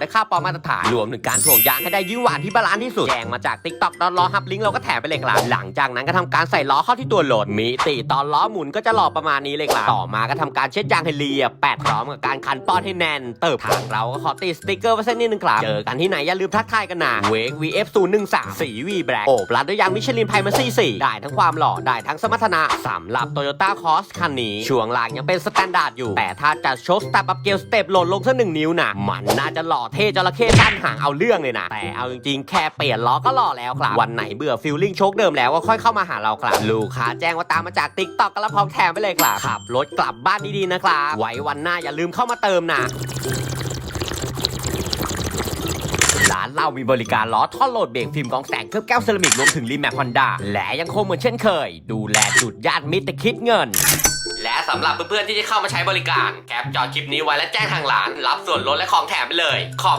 และค่าปลอมมาตรฐานรวมถึงการถ่วงยางให้ได้ยื้อหวานที่บาลานซ์ที่สุดแจ้งมาจากติ๊กต็อกตอนล้อฮับลิงก์เราก็แถมไปเลยครับหลังจากนั้นก็ทำการใส่ล้อเข้าที่ตัวรถมิติตอนล้อหมุนก็จะหล่อประมาณนี้เลยครับต่อมาก็ทำการเช็ดยางให้เรียบแปดพร้อมกับการคันป้อนให้แน่นเติบทางเราก็ขอติดสติ๊กเกอร์ไว้สักนิดนึงครับเจอกันที่ไหนอย่าลืมทักทายกันนะเวก VF 0 1 3สีวีแบล็กโอบรัดด้วยยางมิชลินไพมาซี่4ได้ทั้งความหล่อได้ทั้งสมรรถนะสำหรับ Toyota Cross คันนี้ช่วงล่างยังเป็นสแตนดาร์ดอยู่ แต่ถ้าจะโชว์สเต็ปอัพเกลสเต็ปโหลดลงสักหนึ่งนิ้วนะมันน่าจะหล่อเท่จระเข้ตั้นหางเอาเรื่องเลยนะ แต่เอาจริงๆ แค่เปลี่ยนล้อก็หล่อแล้วครับ วันไหนเบื่อฟิลลิ่งโชคเดิมแล้วก็ค่อยเข้ามาหาเราครับ ลูกค้าแจ้งว่าตามมาจากติ๊กต็อกก็รับพร้อมแถมไปเลยครับขับรถกลับบ้านดีๆนะครับ ไว้วันหน้าอย่าลืมเข้ามาเติมนะร้านเรามีบริการล้อท่อโหลดเบรกฟิล์มกองแสงเคลือบแก้วเซรามิกรวมถึงรีแมปฮอนด้าและยังคงเหมือนเช่นเคย ดูแลจุดญาติมิตรแต่คิดเงินและ สำหรับเพื่อนๆที่จะเข้ามาใช้บริการแคปจอคลิปนี้ไว้และแจ้งทางหลาน รับส่วนลดและของแถมไปเลยขอบ